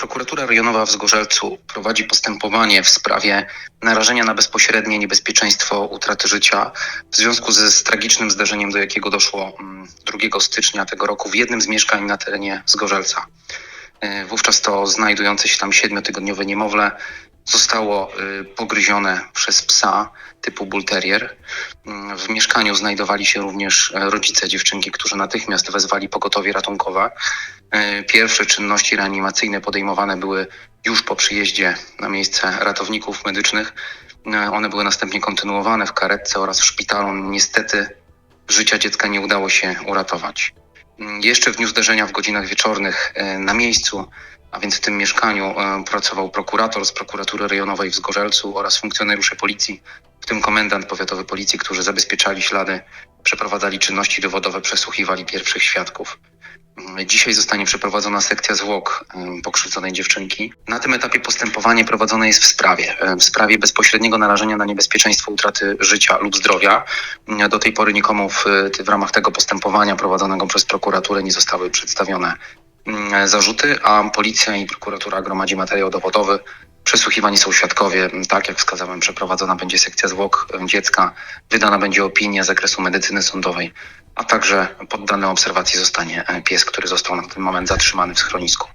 Prokuratura Rejonowa w Zgorzelcu prowadzi postępowanie w sprawie narażenia na bezpośrednie niebezpieczeństwo utraty życia w związku z tragicznym zdarzeniem, do jakiego doszło mm, 2 stycznia tego roku w jednym z mieszkań na terenie Zgorzelca. E, Wówczas to znajdujące się tam siedmiotygodniowe niemowlę zostało y, pogryzione przez psa typu bull terrier. Mm, W mieszkaniu znajdowali się również e, rodzice dziewczynki, którzy natychmiast wezwali pogotowie ratunkowe. E, Pierwsze czynności reanimacyjne podejmowane były już po przyjeździe na miejsce ratowników medycznych. E, One były następnie kontynuowane w karetce oraz w szpitalu. Niestety życia dziecka nie udało się uratować. Jeszcze w dniu zdarzenia w godzinach wieczornych na miejscu, a więc w tym mieszkaniu, e, pracował prokurator z prokuratury rejonowej w Zgorzelcu oraz funkcjonariusze policji, w tym komendant powiatowy policji, którzy zabezpieczali ślady, przeprowadzali czynności dowodowe, przesłuchiwali pierwszych świadków. Mm, Dzisiaj zostanie przeprowadzona sekcja zwłok pokrzywdzonej dziewczynki. Na tym etapie postępowanie prowadzone jest w sprawie, em, w sprawie bezpośredniego narażenia na niebezpieczeństwo utraty życia lub zdrowia. Mm, Do tej pory nikomu w, w ramach tego postępowania prowadzonego przez prokuraturę nie zostały przedstawione zarzuty, a policja i prokuratura gromadzi materiał dowodowy. Przesłuchiwani są świadkowie. Tak jak wskazałem, przeprowadzona będzie sekcja zwłok em, dziecka, wydana będzie opinia z zakresu medycyny sądowej, a także poddany obserwacji zostanie e, pies, który został na ten moment zatrzymany w schronisku.